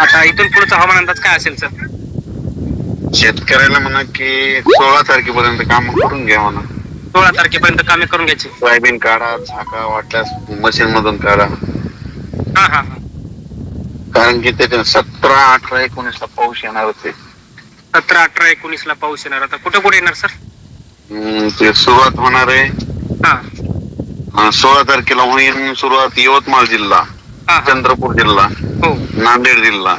आता इथून पुढचा हवामान अंदाज काय असेल सर? शेतकऱ्याला म्हणा की सोळा तारखेपर्यंत काम करून घ्या म्हणा. सोळा तारखेपर्यंत कामे करून घ्यायची. सोयाबीन काढा झाका वाटल्यास मशीन मधून काढा. हा हा हा. कारण की त्याच्या सतरा अठरा एकोणीसला पाऊस येणारच आहे सतरा अठरा एकोणीस ला पाऊस येणार. आता कुठे कुठे येणार सर? हम्म, ते सुरुवात होणार आहे. हा. अं, सोळा तारखेला होईल सुरुवात यवतमाळ जिल्हा. चंद्रपूर जिल्हा हो. नांदेड जिल्हा.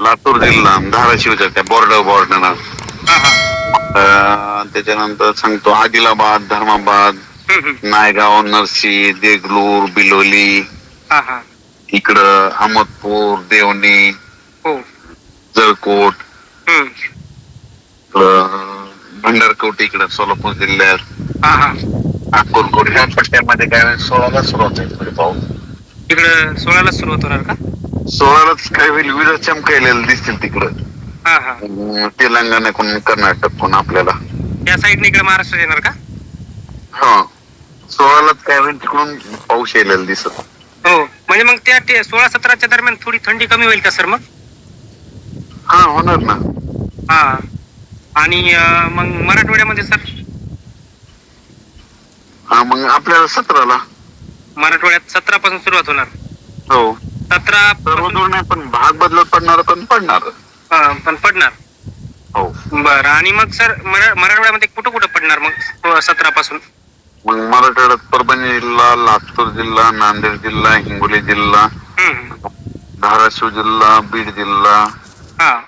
लातूर जिल्हा धाराशिवच्या त्या बॉर्डर बॉर्डर त्याच्यानंतर सांगतो आदिलाबाद धर्माबाद. नायगाव नरसी देगलूर बिलोली इकडं अहमदपूर देवणी हो. जळकोट भंडारकोट इकडं सोलापूर जिल्ह्यात. अक्कलकोट ह्या पट्ट्यामध्ये काय? सोळाला सुरुवात आहे थोडी पाऊस तिकडं सोळाला सुरुवात होणार का? सोळालाच काय होईल. विजा चमकायलेलं दिसतील तिकडं. हा हा. अं, तेलंगणाकडून कर्नाटककडून आपल्याला. त्या साईडने इकडे महाराष्ट्र येणार का? हा. सोळालाच काय होईल तिकडून पाऊस यायलेला दिसत. हो. म्हणजे मग त्या ते सोळा सतराच्या दरम्यान थोडी थंडी कमी होईल का सर मग? हा होणार ना. हा. आणि अं, मग मराठवाड्यामध्ये सर? हा मग आपल्याला सतराला. मराठवाड्यात सतरा पासून सुरुवात होणार. हो. सतरा सर्व दूर नाही पण भाग बदलत पडणार पण पडणार. हा, पण पडणार. हो. बरं आणि मग सर मरा- मराठवाड्यामध्ये कुठं कुठं पडणार मग सतरा पासून? मग मराठवाड्यात परभणी जिल्हा लातूर जिल्हा नांदेड जिल्हा हिंगोली जिल्हा. धाराशिव जिल्हा बीड जिल्हा हा.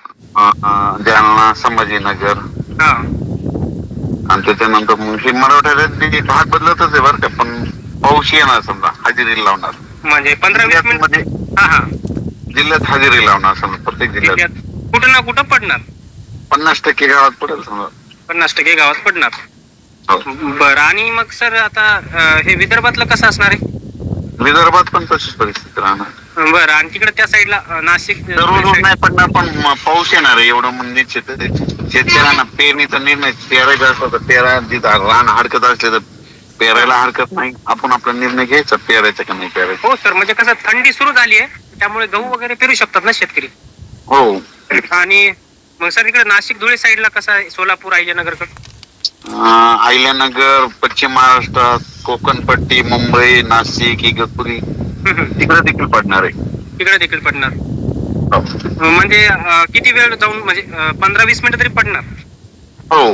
जालना संभाजीनगर. हा. आणि त्याच्यानंतर मग हे मराठवाड्यात भाग बदलतच आहे बरं का. पाऊस येणार समजा हजेरी लावणार. म्हणजे पंधरा वीस मिनिटमध्ये हा हा. जिल्ह्यात हजेरी लावणार समजा प्रत्येक जिल्ह्यात. जिल्ह्यात कुठं ना कुठं पडणार. पन्नास टक्के गावात पडेल समजा. पन्नास टक्के गावात पडणार. हो. बरं आणि मग सर आता अं, हे विदर्भातलं कसं असणार आहे? विदर्भात पण तशीच परिस्थिती राहणार. बरं आणि तिकडे त्या साईडला अं, नाशिक दररोज नाही पडणार पण म- पाऊस येणार आहे एवढं म्हणजे. शेतकऱ्यांना पेरणीचा निर्णय पेरायचा असला तर पेरा जिथं रान हरकत असले तर पेरायला हरकत नाही. आपण आपला निर्णय घ्यायचा पेरायचा का नाही पेरायचा. हो सर म्हणजे कसं थंडी सुरू झाली आहे त्यामुळे गहू वगैरे पेरू शकतात ना शेतकरी? हो. आणि मग सर इकडे नाशिक धुळे साईडला कसं आहे? सोलापूर अहिल्यानगरकडे? अं, अहिल्यानगर पश्चिम महाराष्ट्रात कोकणपट्टी मुंबई नाशिक इगतपुरी. तिकडे देखील पडणार आहे. तिकडे देखील पडणार. हो. म्हणजे अं, किती वेळ जाऊन म्हणजे पंधरा वीस मिनिटं तरी पडणार? हो.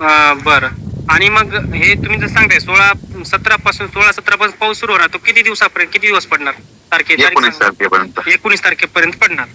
अं, बरं. आणि मग हे तुम्ही जर सांगताय सोळा सतरा पासून सोळा सतरा पासून पाऊस सुरू होणार तो किती दिवसापर्यंत किती दिवस पडणार? तारखे एकोणीस तारखेपर्यंत. एकोणीस तारखेपर्यंत पडणार.